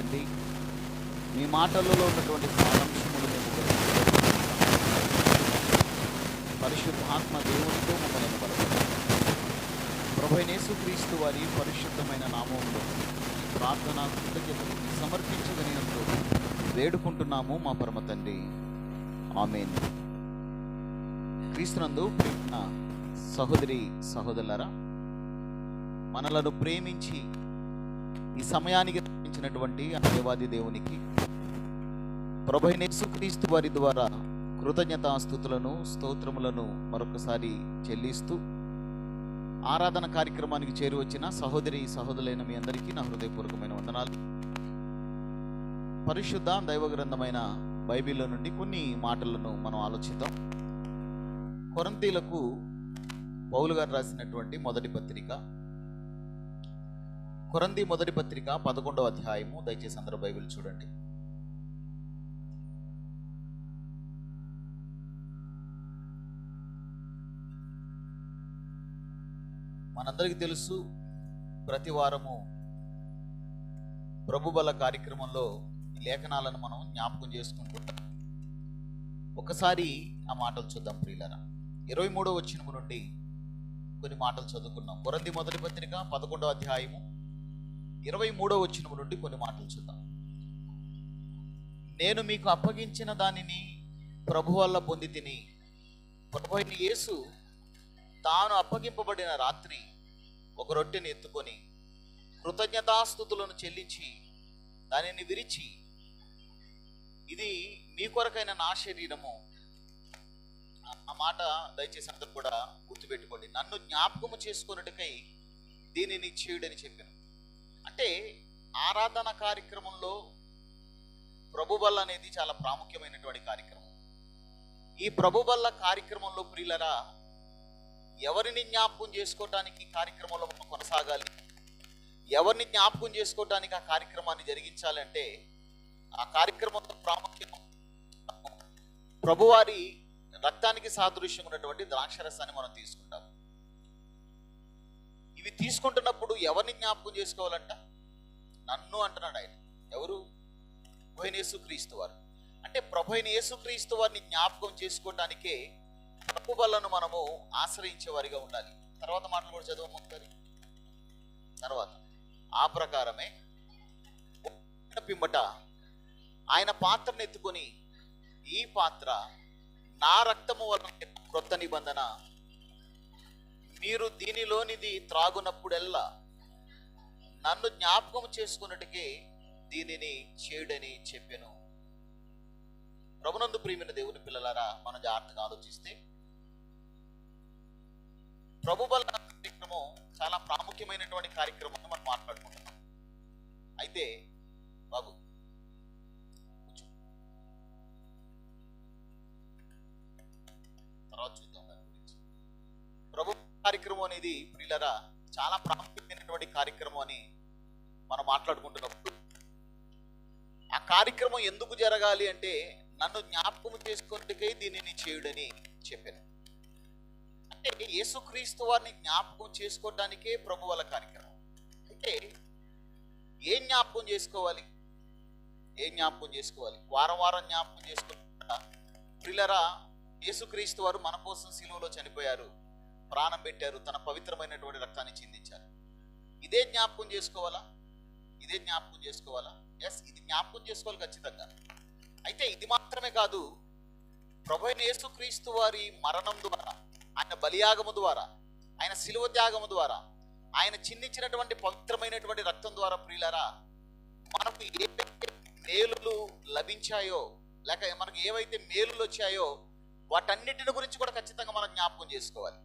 తండ్రి మీ మాటలలో ఉన్నటువంటి సారాంశములు మేము పరిశుద్ధాత్మ ఆత్మ దేవునితో మమ్మల్ని ప్రభు క్రీస్తు వారి పరిశుద్ధమైన నామంలో ప్రార్థన కృతజ్ఞతలు సమర్పించగలిగినట్లు వేడుకుంటున్నాము మా పరమ తండ్రి. ఆమెన్. క్రీస్తునందు సహోదరి సహోదరులరా మనలను ప్రేమించి ఈ సమయానికి తప్పించినటువంటి దేవాది దేవునికి. ప్రభైనేసు క్రీస్తు వారి ద్వారా కృతజ్ఞతాస్థుతులను స్తోత్రములను మరొకసారి చెల్లిస్తూ ఆరాధన కార్యక్రమానికి చేరి వచ్చిన సహోదరి సహోదరులైన మీ అందరికీ నా హృదయపూర్వకమైన వందనాలు. పరిశుద్ధ దైవగ్రంథమైన బైబిల్లో నుండి కొన్ని మాటలను మనం ఆలోచిద్దాం. కొరంతీలకు పౌలు గారు రాసినటువంటి మొదటి పత్రిక కొరంది మొదటి పత్రిక పదకొండవ అధ్యాయము దయచేసి అందరూ బైబిల్ చూడండి. మనందరికీ తెలుసు ప్రతి వారము ప్రభుబల కార్యక్రమంలో లేఖనాలను మనం జ్ఞాపకం చేసుకుంటుంటాం ఒకసారి ఆ మాటలు చూద్దాం ప్రియులరా. ఇరవై మూడో వచ్చిన నుండి కొన్ని మాటలు చదువుకున్నాం. కొరంది మొదటి పత్రిక పదకొండవ అధ్యాయము ఇరవై మూడో వచ్చిన నుండి కొన్ని మాటలు చూద్దాం. నేను మీకు అప్పగించిన దానిని ప్రభు వల్ల పొంది తిని ప్రభు అయిన యేసు తాను అప్పగింపబడిన రాత్రి ఒక రొట్టెని ఎత్తుకొని కృతజ్ఞతాస్థుతులను చెల్లించి దానిని విరిచి ఇది మీ కొరకైన నా శరీరము. ఆ- ఆ మాట దయచేసి అందరు కూడా గుర్తుపెట్టుకోండి. నన్ను జ్ఞాపకము చేసుకున్నట్టుకై దీనిని చేయుడని చెప్పాను. అంటే ఆరాధన కార్యక్రమంలో ప్రభుబల్ అనేది చాలా ప్రాముఖ్యమైనటువంటి కార్యక్రమం. ఈ ప్రభుబల్ల కార్యక్రమంలో ప్రియులరా ఎవరిని జ్ఞాపకం చేసుకోవటానికి కార్యక్రమంలో మనం కొనసాగాలి? ఎవరిని జ్ఞాపకం చేసుకోవటానికి ఆ కార్యక్రమాన్ని జరిగించాలంటే ఆ కార్యక్రమంలో ప్రాముఖ్యం ప్రభువారి రక్తానికి సాదృశ్యం ఉన్నటువంటి ద్రాక్షరసాన్ని మనం తీసుకుంటాం ఇవి తీసుకుంటున్నప్పుడు ఎవరిని జ్ఞాపకం చేసుకోవాలంట? నన్ను అంటున్నాడు ఆయన. ఎవరు? ప్రభు క్రీస్తు వారు. అంటే ప్రభు అయిన క్రీస్తు వారిని జ్ఞాపకం చేసుకోవటానికే ప్రభు మనము ఆశ్రయించే వారిగా ఉండాలి. తర్వాత మాటలు కూడా చదవమంటారు తర్వాత. ఆ ప్రకారమే పిమ్మట ఆయన పాత్రను ఎత్తుకొని ఈ పాత్ర నా రక్తము వలన క్రొత్త నిబంధన మీరు దీనిలోనిది త్రాగునప్పుడెల్లా నన్ను జ్ఞాపకం చేసుకున్నట్టుకి దీనిని చేయుడని చెప్పాను. ప్రభునందు ప్రియమైన దేవుని పిల్లలారా మనం జాగ్రత్తగా ఆలోచిస్తే ప్రభు బల కార్యక్రమం చాలా ప్రాముఖ్యమైనటువంటి కార్యక్రమం మనం మాట్లాడుకుంటున్నాం. అయితే బాబు తర్వాత చూద్దాం దాని గురించి. ప్రభు కార్యక్రమం అనేది ప్రియులరా చాలా ప్రాముఖ్యమైనటువంటి కార్యక్రమం అని మనం మాట్లాడుకుంటున్నప్పుడు ఆ కార్యక్రమం ఎందుకు జరగాలి అంటే నన్ను జ్ఞాపకం చేసుకున్నకై దీనిని చేయుడని చెప్పాను అంటే యేసుక్రీస్తు వారిని జ్ఞాపకం చేసుకోవడానికే ప్రభు వాళ్ళ కార్యక్రమం. అంటే ఏం జ్ఞాపకం చేసుకోవాలి? ఏం జ్ఞాపకం చేసుకోవాలి? వారం వారం జ్ఞాపకం చేసుకుంటా ప్రిలరా యేసుక్రీస్తు వారు మన కోసం సిలువలో చనిపోయారు. ప్రాణం పెట్టారు తన పవిత్రమైనటువంటి రక్తాన్ని చిందించారు. ఇదే జ్ఞాపకం చేసుకోవాలా? ఇదే జ్ఞాపకం చేసుకోవాలా? ఎస్ ఇది జ్ఞాపకం చేసుకోవాలి ఖచ్చితంగా. అయితే ఇది మాత్రమే కాదు ప్రభు అయిన యేసుక్రీస్తు వారి మరణం ద్వారా ఆయన బలియాగము ద్వారా ఆయన శిలువ త్యాగము ద్వారా ఆయన చిందించినటువంటి పవిత్రమైనటువంటి రక్తం ద్వారా ప్రియులరా మనకు ఏవైతే మేలులు లభించాయో లేక మనకు ఏవైతే మేలులు వచ్చాయో వాటన్నిటిని గురించి కూడా ఖచ్చితంగా మనం జ్ఞాపకం చేసుకోవాలి.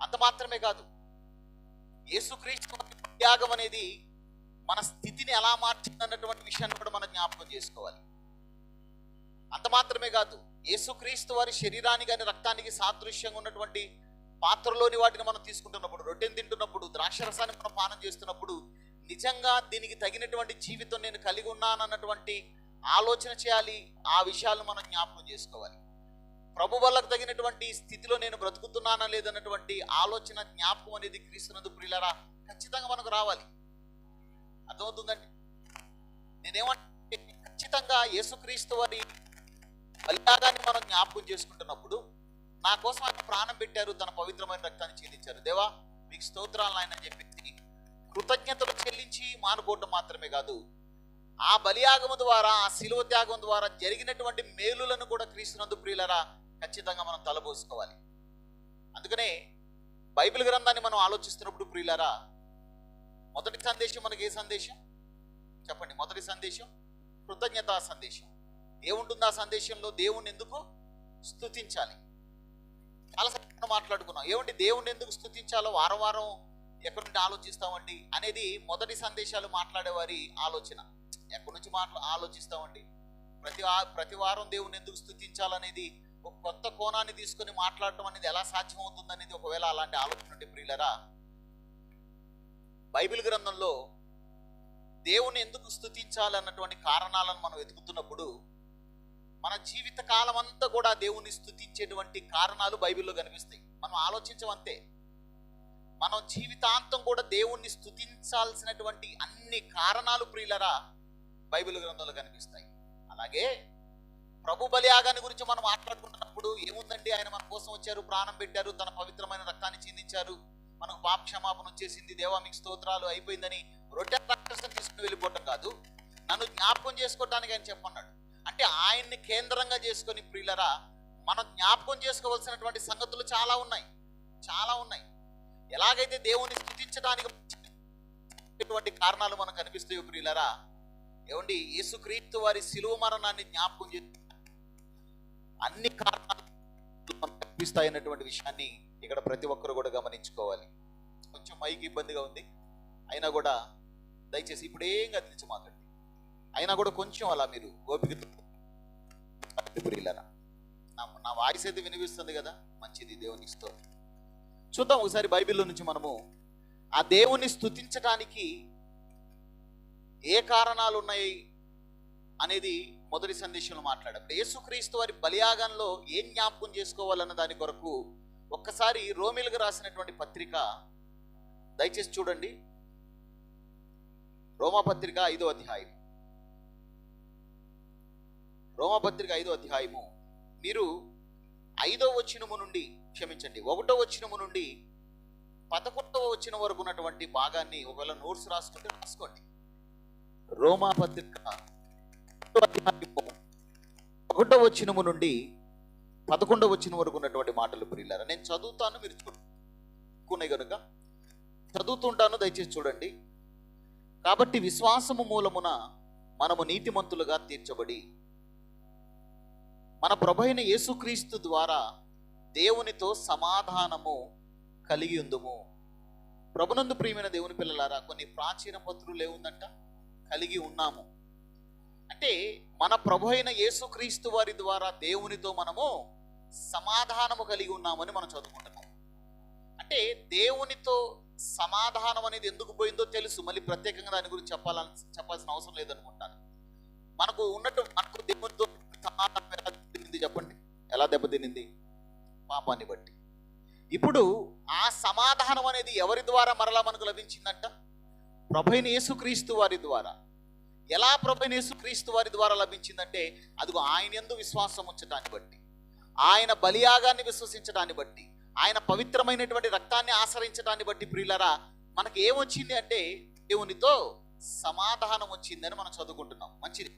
అంత మాత్రమే కాదు. యేసుక్రీస్తు త్యాగం అనేది మన స్థితిని ఎలా మార్చింది అన్నటువంటి విషయాన్ని కూడా మనం జ్ఞాపకం చేసుకోవాలి. అంత మాత్రమే కాదు యేసుక్రీస్తు వారి శరీరానికి కానీ రక్తానికి సాదృశ్యంగా ఉన్నటువంటి పాత్రలోని వాటిని మనం తీసుకుంటున్నప్పుడు రొట్టెని తింటున్నప్పుడు ద్రాక్షరసాన్ని మనం పానం చేస్తున్నప్పుడు నిజంగా దీనికి తగినటువంటి జీవితం నేను కలిగి ఉన్నానన్నటువంటి ఆలోచన చేయాలి ఆ విషయాలను మనం జ్ఞాపకం చేసుకోవాలి. ప్రభు వల్లకు తగినటువంటి స్థితిలో నేను బ్రతుకుతున్నానా లేదన్నటువంటి ఆలోచన జ్ఞాపకం అనేది క్రీస్తునందు ప్రియులరా ఖచ్చితంగా మనకు రావాలి. అర్థమవుతుందండి? నేనేమంటే ఖచ్చితంగా యేసుక్రీస్తు వారి బలియాగాన్ని మనం జ్ఞాపకం చేసుకుంటున్నప్పుడు నా కోసం ఆయన ప్రాణం పెట్టారు తన పవిత్రమైన రక్తాన్ని చెల్లించారు దేవా మీకు స్తోత్రాలు ఆయన చెప్పి కృతజ్ఞతలు చెల్లించి మానుకోవటం మాత్రమే కాదు ఆ బలియాగము ద్వారా ఆ శిలువ త్యాగం ద్వారా జరిగినటువంటి మేలులను కూడా క్రీస్తునందు ప్రియులరా ఖచ్చితంగా మనం తలబోసుకోవాలి. అందుకనే బైబిల్ గ్రంథాన్ని మనం ఆలోచిస్తున్నప్పుడు ప్రియులారా మొదటి సందేశం మనకి ఏ సందేశం? చెప్పండి మొదటి సందేశం కృతజ్ఞతా సందేశం. ఏముంటుంది ఆ సందేశంలో దేవుణ్ణి ఎందుకు స్థుతించాలి చాలా సమయం మాట్లాడుకున్నాం. ఏమండి దేవుణ్ణి ఎందుకు స్థుతించాలో వారం వారం ఎక్కడి నుండి ఆలోచిస్తామండి అనేది మొదటి సందేశాలు మాట్లాడేవారి ఆలోచన. ఎక్కడి నుంచి మాట్లా ఆలోచిస్తామండి? ప్రతి ప్రతి వారం దేవుణ్ణి ఎందుకు స్థుతించాలనేది ఒక కొత్త కోణాన్ని తీసుకొని మాట్లాడటం అనేది ఎలా సాధ్యమవుతుంది అనేది ఒకవేళ అలాంటి ఆలోచన ఉంటే ప్రియులరా బైబిల్ గ్రంథంలో దేవుని ఎందుకు స్థుతించాలన్నటువంటి కారణాలను మనం వెతుకుతున్నప్పుడు మన జీవిత కాలం అంతా కూడా దేవుని స్థుతించేటువంటి కారణాలు బైబిల్లో కనిపిస్తాయి. మనం ఆలోచించమంతే. మనం జీవితాంతం కూడా దేవుణ్ణి స్థుతించాల్సినటువంటి అన్ని కారణాలు ప్రియులరా బైబిల్ గ్రంథంలో కనిపిస్తాయి. అలాగే ప్రభు బలియాగాన్ని గురించి మనం మాట్లాడుకుంటున్నప్పుడు ఏముందండి? ఆయన మన కోసం వచ్చారు ప్రాణం పెట్టారు తన పవిత్రమైన రక్తాన్ని చిందించారు. మనకు పాప క్షమాపణ వచ్చేసింది. దేవా మీకు స్తోత్రాలు అయిపోయిందని రొట్టె రాక్షసుని తీసుకుని వెళ్ళిపోవటం కాదు. నన్ను జ్ఞాపకం చేసుకోవటానికి ఆయన చెప్పన్నాడు. అంటే ఆయన్ని కేంద్రంగా చేసుకొని ప్రియులరా మనం జ్ఞాపకం చేసుకోవాల్సినటువంటి సంగతులు చాలా ఉన్నాయి. చాలా ఉన్నాయి. ఎలాగైతే దేవుని స్థుతించడానికి ఇటువంటి కారణాలు మనకు కనిపిస్తాయో ప్రియులరా ఏమండి? యేసుక్రీస్తు వారి శిలువ మరణాన్ని జ్ఞాపకం చేస్తుంది అన్ని కారణాలు కనిపిస్తాయి అన్నటువంటి విషయాన్ని ఇక్కడ ప్రతి ఒక్కరు కూడా గమనించుకోవాలి. కొంచెం మైకి ఇబ్బందిగా ఉంది. అయినా కూడా దయచేసి ఇప్పుడేం కదిలించి మాకండి అయినా కూడా కొంచెం అలా మీరు ఓపికతో నా నా వాయిస్ అయితే వినిపిస్తుంది కదా? మంచిది దేవుని స్తోత్రం. చూద్దాం ఒకసారి బైబిల్లో నుంచి మనము ఆ దేవుణ్ణి స్తుతించటానికి ఏ కారణాలు ఉన్నాయి అనేది మొదటి సందేశంలో మాట్లాడాం యేసుక్రీస్తు వారి బలియాగంలో ఏం జ్ఞాపకం చేసుకోవాలన్న దాని కొరకు ఒక్కసారి రోమిలుగా రాసినటువంటి పత్రిక దయచేసి చూడండి. రోమపత్రిక ఐదో అధ్యాయం రోమపత్రిక ఐదో అధ్యాయము. మీరు ఐదో వచ్చినము నుండి క్షమించండి. ఒకటో వచ్చినము నుండి పదకొండవ వచ్చిన వరకు ఉన్నటువంటి భాగాన్ని ఒకవేళ నోట్స్ రాసుకుంటే రాసుకోండి. రోమాపత్రిక అధ్యాయము ఒకటో వచనము నుండి పదకొండవ వచ్చిన వరకు ఉన్నటువంటి మాటలు ప్రియులారా నేను చదువుతాను మీరు చూడుకునే కనుక చదువుతుంటాను దయచేసి చూడండి. కాబట్టి విశ్వాసము మూలమున మనము నీతిమంతులుగా తీర్చబడి మన ప్రభైన యేసుక్రీస్తు ద్వారా దేవునితో సమాధానము కలిగి ఉందుము. ప్రభునందు ప్రియమైన దేవుని పిల్లలారా కొన్ని ప్రాచీన పత్రులు ఏముందంట? కలిగి ఉన్నాము. అంటే మన ప్రభు అయిన యేసుక్రీస్తు వారి ద్వారా దేవునితో మనము సమాధానము కలిగి ఉన్నామని మనం చదువుకుంటున్నాం. అంటే దేవునితో సమాధానం అనేది ఎందుకు పోయిందో తెలుసు. మళ్ళీ ప్రత్యేకంగా దాని గురించి చెప్పాలని చెప్పాల్సిన అవసరం లేదనుకుంటాను. మనకు ఉన్నట్టు మనకు దేవునితో సమాధానం ఎలా దెబ్బతినింది చెప్పండి. ఎలా దెబ్బతినింది పాపాన్ని బట్టి. ఇప్పుడు ఆ సమాధానం అనేది ఎవరి ద్వారా మరలా మనకు లభించిందంట? ప్రభైన యేసుక్రీస్తు వారి ద్వారా. ఎలా ప్రభైన క్రీస్తు వారి ద్వారా లభించిందంటే అదిగో ఆయన ఎందు విశ్వాసం ఉంచడాన్ని బట్టి ఆయన బలియాగాన్ని విశ్వసించడాన్ని బట్టి ఆయన పవిత్రమైనటువంటి రక్తాన్ని ఆశ్రయించడాన్ని బట్టి ప్రియులరా మనకి ఏమొచ్చింది అంటే దేవునితో సమాధానం వచ్చిందని మనం చదువుకుంటున్నాం. మంచిది.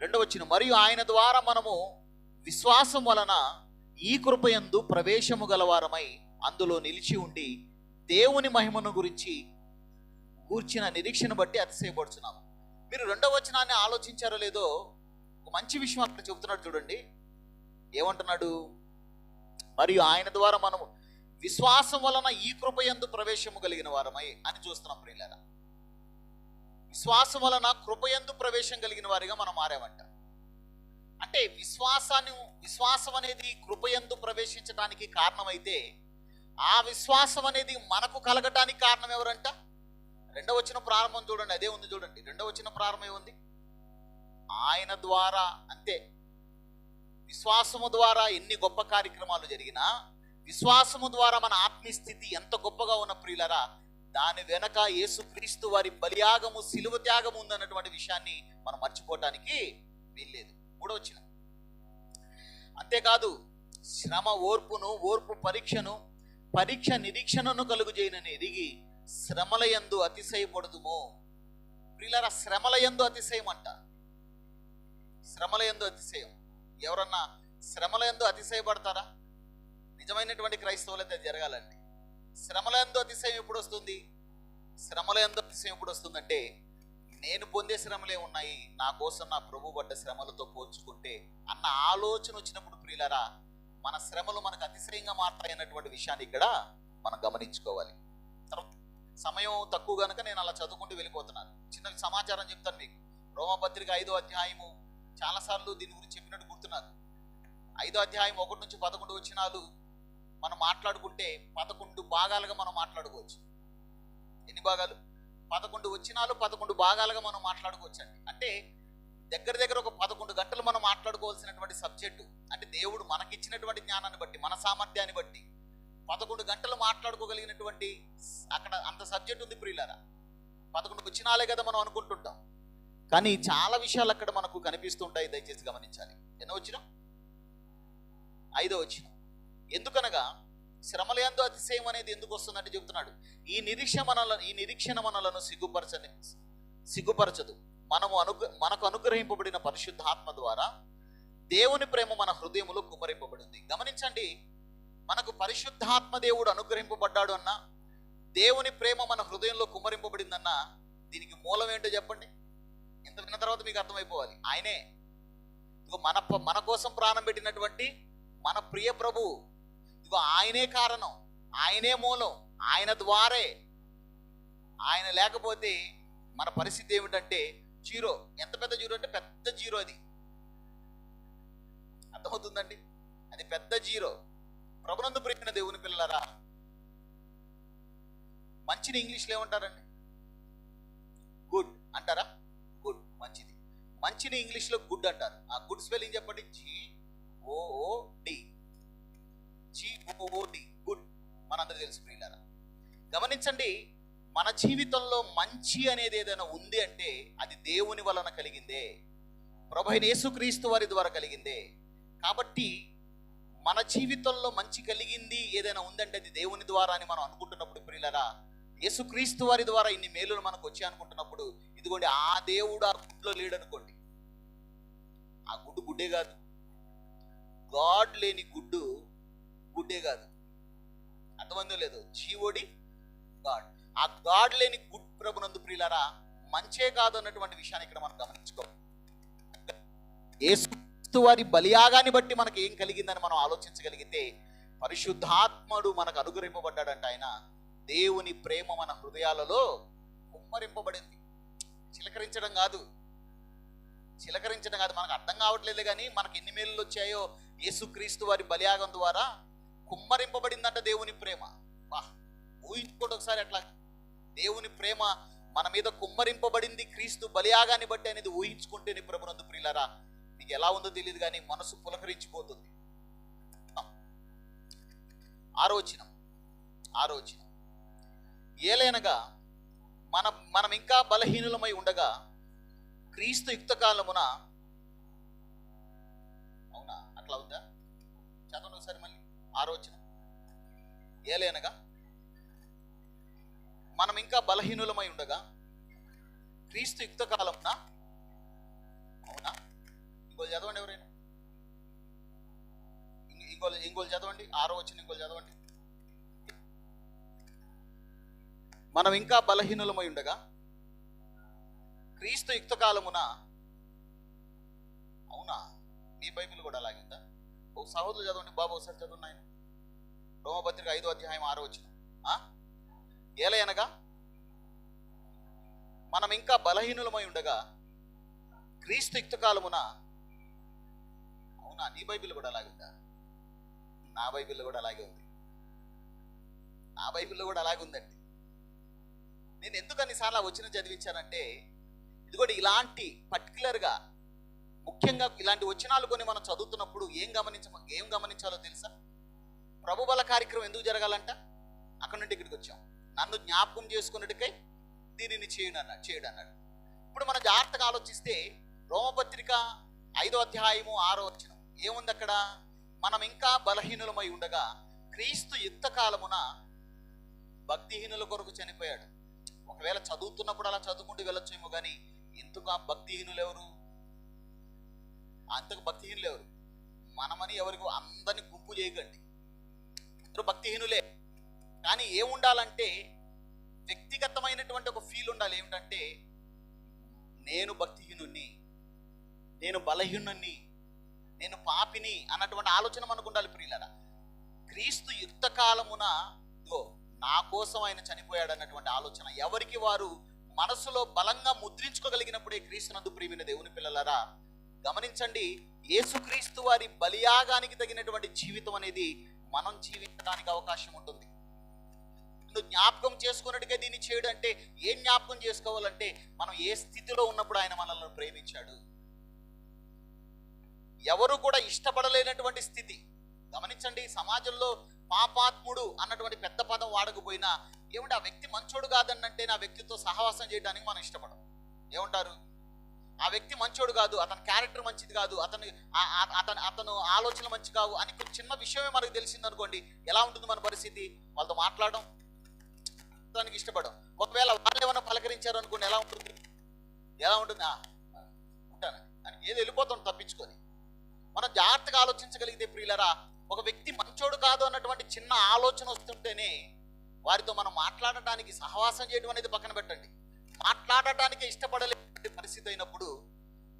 రెండవ వచ్చిన మరియు ఆయన ద్వారా మనము విశ్వాసం వలన ఈ కృపయందు ప్రవేశము గలవారమై అందులో నిలిచి ఉండి దేవుని మహిమను గురించి కూర్చిన నిరీక్షణ బట్టి అతిశయపడుచున్నాము. మీరు రెండవ వచనాన్ని ఆలోచించారో లేదో ఒక మంచి విషయం అక్కడ చెబుతున్నాడు చూడండి. ఏమంటున్నాడు? మరియు ఆయన ద్వారా మనము విశ్వాసం వలన ఈ కృపయందు ప్రవేశము కలిగిన వారమై అని చూస్తున్నాం ప్రియులారా. విశ్వాసం వలన కృపయందు ప్రవేశం కలిగిన వారిగా మనం మారామంట. అంటే విశ్వాసాన్ని విశ్వాసం అనేది కృపయందు ప్రవేశించడానికి కారణమైతే ఆ విశ్వాసం అనేది మనకు కలగటానికి కారణం ఎవరంట? రెండవ వచ్చిన ప్రారంభం చూడండి అదే ఉంది చూడండి. రెండవ వచ్చిన ప్రారంభం ఏముంది? ఆయన ద్వారా అంతే. విశ్వాసము ద్వారా ఎన్ని గొప్ప కార్యక్రమాలు జరిగినా విశ్వాసము ద్వారా మన ఆత్మీయ స్థితి ఎంత గొప్పగా ఉన్న ప్రియులరా దాని వెనక యేసుక్రీస్తు వారి బలియాగము సిలువ త్యాగము ఉందన్నటువంటి విషయాన్ని మనం మర్చిపోవటానికి వీల్లేదు. మూడో వచ్చిన అంతేకాదు శ్రమ ఓర్పును ఓర్పు పరీక్షను పరీక్ష నిరీక్షణను కలుగు చేయనని ఎరిగి శ్రమలయందు అతిశయపడదుమో. ప్రియులార శ్రమలయందు అతిశయం అంట శ్రమలయందు అతిశయం. ఎవరన్నా శ్రమలయందు అతిశయపడతారా? నిజమైనటువంటి క్రైస్తవులైతే అయితే జరగాలండి. శ్రమలయందు అతిశయం ఎప్పుడు వస్తుంది శ్రమలయందు అతిశయం ఎప్పుడు వస్తుందంటే నేను పొందే శ్రమలే ఉన్నాయి నా కోసం నా ప్రభు పడ్డ శ్రమలతో పోల్చుకుంటే అన్న ఆలోచన వచ్చినప్పుడు ప్రియులరా మన శ్రమలు మనకు అతిశయంగా మారుతాయి అన్నటువంటి విషయాన్ని ఇక్కడ మనం గమనించుకోవాలి. తర్వాత సమయం తక్కువ కనుక నేను అలా చదువుకుంటూ వెళ్ళిపోతున్నాను. చిన్న సమాచారం చెప్తాను మీకు. రోమపత్రిక ఐదో అధ్యాయము చాలాసార్లు దీని గురించి చెప్పినట్టు గుర్తున్నారు. ఐదో అధ్యాయం ఒకటి నుంచి పదకొండు వచ్చినాలు మనం మాట్లాడుకుంటే పదకొండు భాగాలుగా మనం మాట్లాడుకోవచ్చు. ఎన్ని భాగాలు? పదకొండు వచ్చినాలు పదకొండు భాగాలుగా మనం మాట్లాడుకోవచ్చు అండి అంటే దగ్గర దగ్గర ఒక పదకొండు గంటలు మనం మాట్లాడుకోవాల్సినటువంటి సబ్జెక్టు. అంటే దేవుడు మనకిచ్చినటువంటి జ్ఞానాన్ని బట్టి మన సామర్థ్యాన్ని బట్టి పదకొండు గంటలు మాట్లాడుకోగలిగినటువంటి అక్కడ అంత సబ్జెక్ట్ ఉంది ప్రియులారా. పదకొండు వచ్చినాలే కదా మనం అనుకుంటుంటాం. కానీ చాలా విషయాలు అక్కడ మనకు కనిపిస్తుంటాయి దయచేసి గమనించాలి. ఎన్నో వచ్చిన? ఐదో వచ్చిన. ఎందుకనగా శ్రమలయందు అతిశయం అనేది ఎందుకు వస్తుందంటే చెబుతున్నాడు. ఈ నిరీక్ష మనలను ఈ నిరీక్షణ మనలను సిగ్గుపరచని సిగ్గుపరచదు. మనము అనుగ్ర మనకు అనుగ్రహింపబడిన పరిశుద్ధాత్మ ద్వారా దేవుని ప్రేమ మన హృదయములో కుమరింపబడింది. గమనించండి మనకు పరిశుద్ధాత్మ దేవుడు అనుగ్రహింపబడ్డాడు అన్న దేవుని ప్రేమ మన హృదయంలో కుమ్మరింపబడిందన్న దీనికి మూలం ఏంటో చెప్పండి? ఇంత విన్న తర్వాత మీకు అర్థమైపోవాలి. ఆయనే. ఇదిగో మన మన కోసం ప్రాణం పెట్టినటువంటి మన ప్రియ ప్రభు. ఇదిగో ఆయనే కారణం. ఆయనే మూలం. ఆయన ద్వారే. ఆయన లేకపోతే మన పరిస్థితి ఏమిటంటే జీరో. ఎంత పెద్ద జీరో అంటే పెద్ద జీరో అది. అర్థమవుతుందండి? అది పెద్ద జీరో. ప్రభునందు ప్రేమిన దేవుని పిల్లలారా మంచిని ఇంగ్లీష్లో ఏమంటారండి? గుడ్ అంటారా? గుడ్ మంచిది. మంచిని ఇంగ్లీష్లో గుడ్ అంటారు. ఆ గుడ్ స్పెల్లింగ్ చెప్పండి? G O O D G O O D good మనందరూ తెలుసు ప్రియులారా. గమనించండి మన జీవితంలో మంచి అనేది ఏదైనా ఉంది అంటే అది దేవుని వలన కలిగిందే. ప్రభు యేసుక్రీస్తు వారి ద్వారా కలిగిందే. కాబట్టి మన జీవితంలో మంచి కలిగింది ఏదైనా ఉందంటే అది దేవుని ద్వారా అని మనం అనుకుంటున్నప్పుడు ప్రియులరా యేసుక్రీస్తు వారి ద్వారా ఇన్ని మేలులు మనకు వచ్చాయి అనుకుంటున్నప్పుడు ఇదిగోండి ఆ దేవుడు ఆ గుడ్లో లేడనుకోండి. ఆ గుడ్డు గుడ్డే కాదు. గాడ్ లేని గుడ్డు గుడ్డే కాదు. అర్థమందో లేదు? G O D god. ఆ గాడ్ లేని గుడ్ ప్రభునందు ప్రియులరా మంచే కాదు అన్నటువంటి విషయాన్ని ఇక్కడ మనం గమనించుకోవాలి. యేసుక్రీస్తు వారి బలియాగాన్ని బట్టి మనకి ఏం కలిగిందని మనం ఆలోచించగలిగితే పరిశుద్ధాత్ముడు మనకు అనుగ్రహింపబడ్డాడంట ఆయన. దేవుని ప్రేమ మన హృదయాలలో కుమ్మరింపబడింది. చిలకరించడం కాదు. చిలకరించడం కాదు. మనకు అర్థం కావట్లేదు కానీ మనకి ఎన్ని మేలు వచ్చాయో యేసుక్రీస్తు వారి బలియాగం ద్వారా కుమ్మరింపబడిందంట దేవుని ప్రేమ. వా ఊహించుకోండి ఒకసారి అట్లా. దేవుని ప్రేమ మన మీద కుమ్మరింపబడింది క్రీస్తు బలియాగాన్ని బట్టి అనేది ఊహించుకుంటేనే ప్రభునందు ప్రియులరా మీకు ఎలా ఉందో తెలియదు కానీ మనసు పులకరించిపోతుంది. ఆరోచనం ఆరోచనం ఏలైనగా మన మనం ఇంకా బలహీనులమై ఉండగా క్రీస్తు యుక్త కాలమున అవునా? అట్లా ఉందా? చదవండి ఒకసారి మళ్ళీ. ఆలోచన ఏలేనగా మనం ఇంకా బలహీనులమై ఉండగా క్రీస్తు యుక్త కాలమున అవునా? ఇంకో చదవండి ఎవరైనా? ఇం- ఇంకో చదవండి ఆరో వచ్చిన ఇంకో చదవండి మనం ఇంకా బలహీనులమై ఉండగా క్రీస్తు యుక్త కాలమున అవునా? మీ బైబిల్ కూడా అలాగే ఉందా? ఓ సహోదరులు చదవండి. బాబు ఒకసారి చదవండి ఆయన రోమపత్రిక ఐదో అధ్యాయం ఆరో వచ్చిన. ఏలయనగా మనం ఇంకా బలహీనులమై ఉండగా క్రీస్తు యుక్త కాలమున అవునా నీ బైబిల్ కూడా అలాగే ఉందా? నా బైబిల్లో కూడా అలాగే ఉంది. నా బైబిల్లో కూడా అలాగే ఉందండి. నేను ఎందుకు అన్నిసార్లు ఆ వచ్చిన చదివించానంటే ఇదిగోండి ఇలాంటి పర్టికులర్గా ముఖ్యంగా ఇలాంటి వచనాలు కొన్ని మనం చదువుతున్నప్పుడు ఏం గమనించ ఏం గమనించాలో తెలుసా? ప్రభుబల కార్యక్రమం ఎందుకు జరగాలంట? అక్కడ నుండి ఇక్కడికి వచ్చాం. నన్ను జ్ఞాపకం చేసుకున్నట్టుకై దీనిని చేయడు అన్నాడు చేయడు అన్నాడు. ఇప్పుడు మనం జాగ్రత్తగా ఆలోచిస్తే రోమపత్రిక ఐదో అధ్యాయము ఆరో వచ్చిన ఏముంది అక్కడ మనం ఇంకా బలహీనులమై ఉండగా క్రీస్తు యుక్త కాలమున భక్తిహీనుల కొరకు చనిపోయాడు. ఒకవేళ చదువుతున్నప్పుడు అలా చదువుకుంటూ వెళ్ళొచ్చేమో కానీ ఎందుకు ఆ భక్తిహీనులు ఎవరు అంతకు భక్తిహీనులు ఎవరు మనమని ఎవరికి అందరిని గుంపు చేయకండి. అందరూ భక్తిహీనులే. కానీ ఏముండాలంటే వ్యక్తిగతమైనటువంటి ఒక ఫీల్ ఉండాలి. ఏమిటంటే నేను భక్తిహీనుణ్ణి నేను బలహీనుణ్ణి నేను పాపిని అన్నటువంటి ఆలోచన మనకు ఉండాలి ప్రియులరా. క్రీస్తు యుక్త కాలమున నా కోసం ఆయన చనిపోయాడు అన్నటువంటి ఆలోచన ఎవరికి వారు మనసులో బలంగా ముద్రించుకోగలిగినప్పుడే క్రీస్తునందు ప్రియమైన దేవుని పిల్లలరా గమనించండి యేసుక్రీస్తు వారి బలియాగానికి తగినటువంటి జీవితం అనేది మనం జీవించడానికి అవకాశం ఉంటుంది. నువ్వు జ్ఞాపకం చేసుకున్నట్టుగా దీన్ని చేయడం అంటే ఏం జ్ఞాపకం చేసుకోవాలంటే మనం ఏ స్థితిలో ఉన్నప్పుడు ఆయన మనల్ని ప్రేమించాడు? ఎవరు కూడా ఇష్టపడలేనటువంటి స్థితి. గమనించండి సమాజంలో పాపాత్ముడు అన్నటువంటి పెద్ద పదం వాడకపోయినా ఏమంటే ఆ వ్యక్తి మంచోడు కాదన్నంటే నా వ్యక్తితో సహవాసం చేయడానికి మనం ఇష్టపడం ఏమంటారు? ఆ వ్యక్తి మంచోడు కాదు అతని క్యారెక్టర్ మంచిది కాదు అతని అతను అతను ఆలోచన మంచి కావు అని కొంచెం చిన్న విషయమే మనకు తెలిసింది అనుకోండి ఎలా ఉంటుంది మన పరిస్థితి? వాళ్ళతో మాట్లాడడం దానికి ఇష్టపడం ఒకవేళ వాళ్ళు ఏమైనా పలకరించారు అనుకోండి ఎలా ఉంటుంది? ఎలా ఉంటుంది? జాగ్రత్తగా ప్రియులరా ఒక వ్యక్తి మంచోడు కాదు అన్నటువంటి చిన్న ఆలోచన వస్తుంటేనే వారితో మనం మాట్లాడటానికి సహవాసం చేయడం అనేది పక్కన పెట్టండి. మాట్లాడటానికి ఇష్టపడలేని పరిస్థితి అయినప్పుడు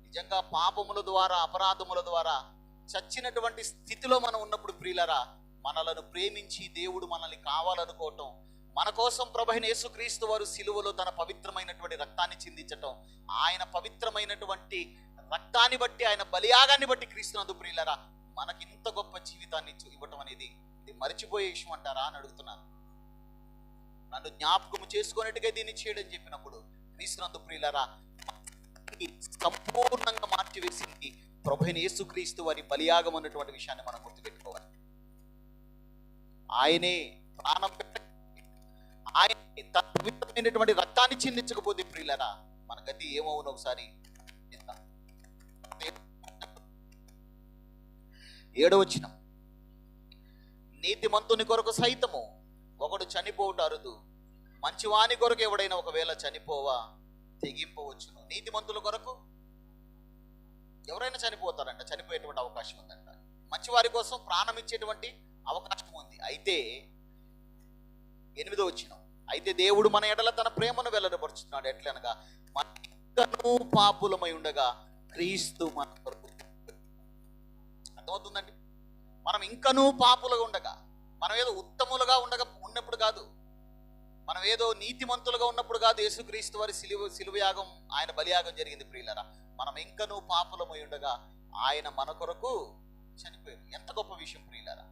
నిజంగా పాపముల ద్వారా అపరాధముల ద్వారా చచ్చినటువంటి స్థితిలో మనం ఉన్నప్పుడు ప్రియులరా మనలను ప్రేమించి దేవుడు మనల్ని కావాలనుకోవటం మన కోసం ప్రభైన యేసుక్రీస్తు వారు సిలువలో తన పవిత్రమైనటువంటి రక్తాన్ని చిందించటం ఆయన పవిత్రమైనటువంటి రక్తాన్ని బట్టి ఆయన బలియాగాన్ని బట్టి క్రీస్తునందు ప్రియులరా మనకి ఇంత గొప్ప జీవితాన్ని ఇవ్వటం అనేది ఇది మర్చిపోయే విషయం అంటారా అని అడుగుతున్నాను. నన్ను జ్ఞాపకం చేసుకున్నట్టుగా దీన్ని చేయడం చెప్పినప్పుడు క్రీస్తునందు ప్రియులరా సంపూర్ణంగా మార్చివేసింది ప్రభుని యేసుక్రీస్తు వారి బలియాగం అన్నటువంటి విషయాన్ని మనం గుర్తుపెట్టుకోవాలి. ఆయనే ప్రాణం ఆయన తన పవిత్రమైనటువంటి రక్తాన్ని చిందించకపోతే ప్రియులరా మన గతి ఏమవును ఒకసారి? ఏడవచనం. నీతిమంతుని కొరకు సైతము ఒకడు చనిపోవుట అరుదు. మంచివాని కొరకు ఎవడైనా ఒకవేళ చనిపోవా తెగింపవచ్చును. నీతిమంతుల కొరకు ఎవరైనా చనిపోతారంట చనిపోయేటువంటి అవకాశం ఉందంట. మంచివారి కోసం ప్రాణం ఇచ్చేటువంటి అవకాశం ఉంది. అయితే ఎనిమిదో వచ్చిన అయితే దేవుడు మన ఎడల తన ప్రేమను వెల్లడపరుచుతున్నాడు. ఎట్లనగా మన పాపులమై ఉండగా క్రీస్తు మన కొరకు అర్థమవుతుందండి? మనం ఇంకనూ పాపులుగా ఉండగా మనం ఏదో ఉత్తములుగా ఉండగా ఉన్నప్పుడు కాదు. మనం ఏదో నీతిమంతులుగా ఉన్నప్పుడు కాదు యేసుక్రీస్తు వారి సిలువ సిలువయాగం ఆయన బలియాగం జరిగింది ప్రియులరా. మనం ఇంకనూ పాపులమై ఉండగా ఆయన మన కొరకు చనిపోయారు ఎంత గొప్ప విషయం ప్రియులరా.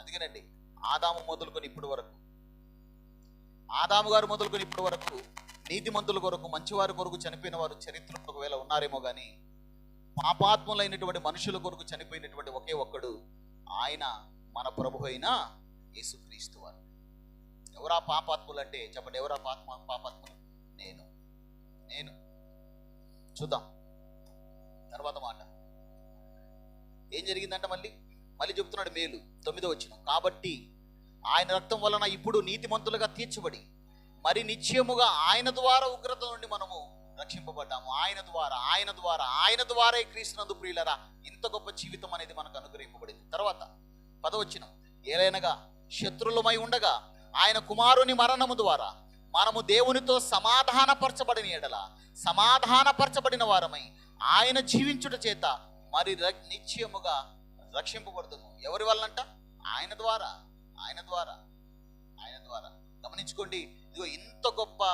అందుకేనండి ఆదాము మొదలుకొని ఇప్పటి వరకు ఆదాము గారు మొదలుకొని ఇప్పటి వరకు నీతిమంతుల కొరకు మంచివారి కొరకు చనిపోయిన వారు చరిత్రలో ఒకవేళ ఉన్నారేమో కానీ పాపాత్ములైనటువంటి మనుషుల కొరకు చనిపోయినటువంటి ఒకే ఒక్కడు ఆయన మన ప్రభు అయిన యేసుక్రీస్తు వారు. ఎవరా పాపాత్ములు అంటే చెప్పండి ఎవరా పాత్మ పాపాత్ములు? నేను. నేను. చూద్దాం. తర్వాత మాట. ఏం జరిగిందంట మళ్ళీ? మళ్ళీ చెప్తున్నాడు మేలు. తొమ్మిదో వచ్చిన కాబట్టి ఆయన రక్తం వలన ఇప్పుడు నీతిమంతులుగా తీర్చబడి మరి నిశ్చయముగా ఆయన ద్వారా ఉగ్రత నుండి మనము రక్షింపబడ్డాము. ఆయన ద్వారా ఆయన ద్వారా ఆయన ద్వారా క్రీస్తునందు ప్రియులరా ఇంత గొప్ప జీవితం అనేది మనకు అనుగ్రహింపబడింది. తర్వాత పదవచ్చిన ఏలైనగా శత్రులమై ఉండగా ఆయన కుమారుని మరణము ద్వారా మనము దేవునితో సమాధానపరచబడిన ఎడల సమాధానపరచబడిన వారమై ఆయన జీవించుట చేత మరి ర- నిశ్చయముగా రక్షింపబడుతున్నాము ఎవరి వల్లంట ఆయన ద్వారా ఆయన ద్వారా ఆయన ద్వారా. గమనించుకోండి. ఇదిగో ఇంత గొప్ప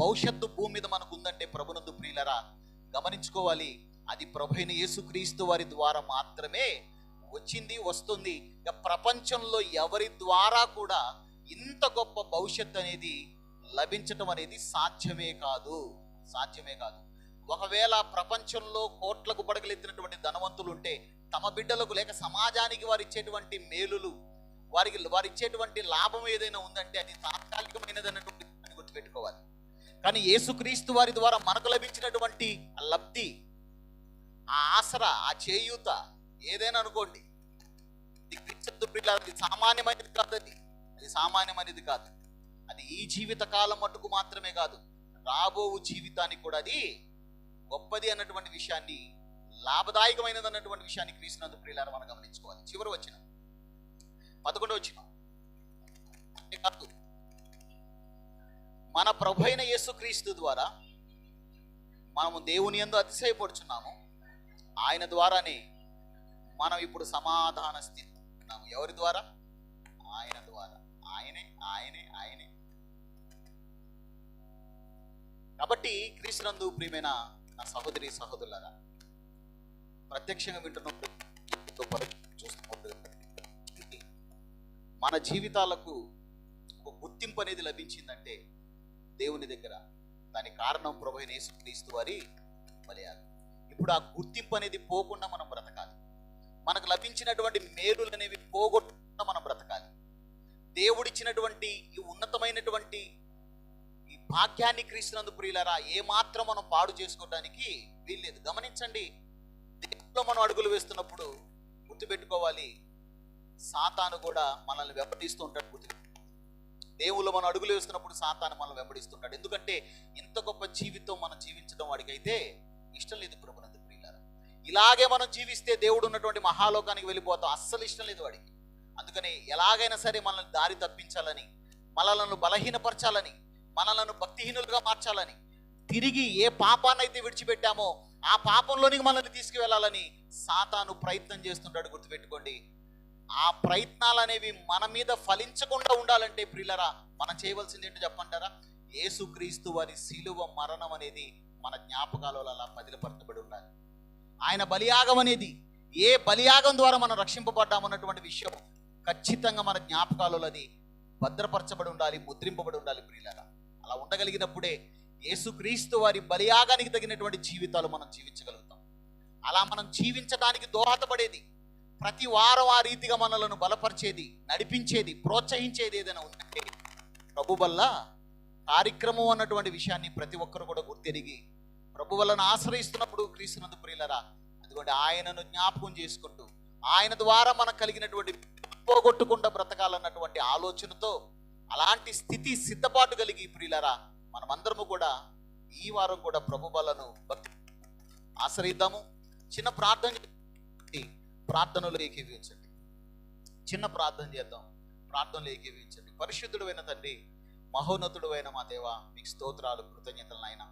భవిష్యత్తు భూమి మీద మనకు ఉందంటే ప్రభునందు ప్రియులరా గమనించుకోవాలి. అది ప్రభు అయిన యేసుక్రీస్తు వారి ద్వారా మాత్రమే వచ్చింది వస్తుంది. ఇక ప్రపంచంలో ఎవరి ద్వారా కూడా ఇంత గొప్ప భవిష్యత్తు అనేది లభించటం అనేది సాధ్యమే కాదు. సాధ్యమే కాదు. ఒకవేళ ప్రపంచంలో కోట్లకు పడగలెత్తినటువంటి ధనవంతులు ఉంటే తమ బిడ్డలకు లేక సమాజానికి వారు ఇచ్చేటువంటి మేలులు వారికి వారు ఇచ్చేటువంటి లాభం ఏదైనా ఉందంటే అది తాత్కాలికమైనది అన్నటువంటి గుర్తుపెట్టుకోవాలి. కానీ యేసుక్రీస్తు వారి ద్వారా మనకు లభించినటువంటి లబ్ధి ఆ ఆసరా ఆ చేయూత ఏదైనా అనుకోండి. ఇది క్రీస్తు అది సామాన్యమైనది కాదు అది. అది సామాన్యమైనది కాదు. అది ఈ జీవిత కాలం మటుకు మాత్రమే కాదు. రాబో జీవితానికి కూడా అది గొప్పది అన్నటువంటి విషయాన్ని లాభదాయకమైనది అన్నటువంటి విషయాన్ని క్రీస్తునందు ప్రియులారు మనం గమనించుకోవాలి. చివరి వచ్చిన పదకొండు వచ్చిన కాదు. మన ప్రభు అయిన యేసుక్రీస్తు ద్వారా మనము దేవుని యందు అతిశయపడుచున్నాము. ఆయన ద్వారానే మనం ఇప్పుడు సమాధాన స్థితి ఉన్నాము ఎవరి ద్వారా? ఆయన ద్వారా. ఆయనే ఆయనే ఆయనే. కాబట్టి క్రీస్తునందు ప్రియమైన నా సహోదరి సహోదరులరా ప్రత్యక్షంగా వింటున్నప్పుడు చూస్తున్నప్పుడు మన జీవితాలకు ఒక గుర్తింపు అనేది లభించిందంటే దేవుని దగ్గర. దాని కారణం ప్రభు యేసుక్రీస్తు వారి బలియాగం ఇప్పుడు ఆ గుర్తింపు అనేది పోకుండా మనం బ్రతకాలి. మనకు లభించినటువంటి మేలులు అనేవి పోగొట్టకుండా మనం బ్రతకాలి. దేవుడిచ్చినటువంటి ఈ ఉన్నతమైనటువంటి ఈ భాగ్యాన్ని క్రీస్తునందు ప్రియులరా ఏమాత్రం మనం పాడు చేసుకోవడానికి వీల్లేదు. గమనించండి దేవుల్లో మనం అడుగులు వేస్తున్నప్పుడు గుర్తుపెట్టుకోవాలి. సాతాను కూడా మనల్ని వెంబడిస్తూ ఉంటాడు గుర్తు దేవుళ్ళు మనం అడుగులు వేస్తున్నప్పుడు సాతాను మనల్ని వెంబడిస్తుంటాడు. ఎందుకంటే ఇంత గొప్ప జీవితం మనం జీవించడం వాడికైతే ఇష్టం లేదు ప్రభునందు ప్రియులారా. ఇలాగే మనం జీవిస్తే దేవుడు ఉన్నటువంటి మహాలోకానికి వెళ్ళిపోతాం. అస్సలు ఇష్టం లేదు వాడికి. అందుకని ఎలాగైనా సరే మనల్ని దారి తప్పించాలని మనలను బలహీనపరచాలని మనలను భక్తిహీనులుగా మార్చాలని తిరిగి ఏ పాపాన్నైతే విడిచిపెట్టామో ఆ పాపంలోనికి మనల్ని తీసుకువెళ్ళాలని సాతాను ప్రయత్నం చేస్తుంటాడు గుర్తుపెట్టుకోండి. ఆ ప్రయత్నాలు అనేవి మన మీద ఫలించకుండా ఉండాలంటే ప్రిల్లరా మనం చేయవలసింది ఏంటో చెప్పంటారా యేసుక్రీస్తు వారి శిలువ మరణం అనేది మన జ్ఞాపకాలలో అలా ఉండాలి. ఆయన బలియాగం అనేది ఏ బలియాగం ద్వారా మనం రక్షింపబడ్డామన్నటువంటి విషయం ఖచ్చితంగా మన జ్ఞాపకాలలో అది భద్రపరచబడి ఉండాలి ముద్రింపబడి ఉండాలి ప్రియులరా. అలా ఉండగలిగినప్పుడే యేసుక్రీస్తు వారి బలియాగానికి తగినటువంటి జీవితాలు మనం జీవించగలుగుతాం. అలా మనం జీవించడానికి దోహదపడేది ప్రతి వారం ఆ రీతిగా మనలను బలపరిచేది నడిపించేది ప్రోత్సహించేది ఏదైనా ఉందంటే ప్రభు వల్ల కార్యక్రమం అన్నటువంటి విషయాన్ని ప్రతి ఒక్కరు కూడా గుర్తెరిగి ప్రభు వలన ఆశ్రయిస్తున్నప్పుడు క్రీస్తునందు ప్రియులరా అదిగోండి ఆయనను జ్ఞాపకం చేసుకుంటూ ఆయన ద్వారా మనకు కలిగినటువంటి పోగొట్టకుండా బ్రతకాలన్నటువంటి ఆలోచనతో అలాంటి స్థితి సిద్ధపాటు కలిగి ప్రియులరా మనమందరము కూడా ఈ వారం కూడా ప్రభు వలను భక్తి ఆశ్రయిద్దాము. చిన్న ప్రార్థన ప్రార్థనలు ఏకీవించండి చిన్న ప్రార్థన చేద్దాం. ప్రార్థనలు ఏకీవించండి పరిశుద్ధుడు అయిన తండ్రి మహోన్నతుడు అయిన మా దేవ మీకు స్తోత్రాలు కృతజ్ఞతలు నాయన.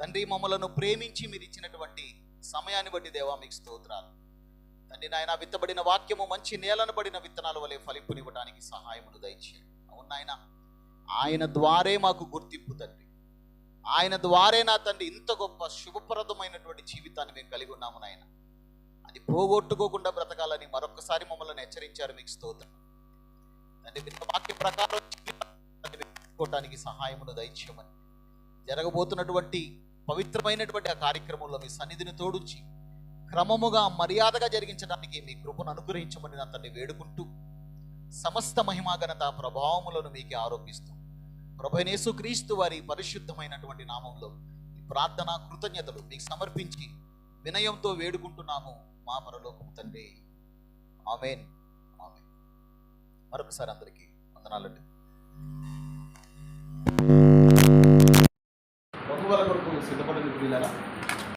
తండ్రి మమ్మలను ప్రేమించి మీరు ఇచ్చినటువంటి సమయాన్ని బట్టి దేవా మీకు స్తోత్రాలు. తండ్రి నాయన విత్తబడిన వాక్యము మంచి నేలను పడిన విత్తనాల వలె ఫలింపునివ్వడానికి సహాయమును దయచేయండి. అవును నాయన ఆయన ద్వారే మాకు గుర్తింపు తండ్రి. ఆయన ద్వారే నా తండ్రి ఇంత గొప్ప శుభప్రదమైనటువంటి జీవితాన్ని మేము కలిగి ఉన్నాము నాయన. అది పోగొట్టుకోకుండా బ్రతకాలని మరొకసారి మమ్మల్ని హెచ్చరించారు మీకు స్తోత్రం. విన్న వాక్య ప్రకారం పెట్టుకోవటానికి సహాయమును దయచేయమని. జరగబోతున్నటువంటి పవిత్రమైనటువంటి ఆ కార్యక్రమంలో మీ సన్నిధిని తోడుంచి క్రమముగా మర్యాదగా జరిగించడానికి మీ కృపను అనుగ్రహించమని నా తండ్రి వేడుకుంటూ సమస్త మహిమాగనత ప్రభావములను మీకే ఆరోపిస్తూ ప్రభనేసు క్రీస్తు వారి పరిశుద్ధమైనటువంటి నామంలో ఈ ప్రార్థన కృతజ్ఞతలు మీకు సమర్పించి వినయంతో వేడుకుంటున్నాము. మా పరలోకము తండ్రి. ఆమెన్. ఆమెన్. మరొకసారి అందరికీ వందనాలండి. ప్రభు వాళ్ళ కొరకు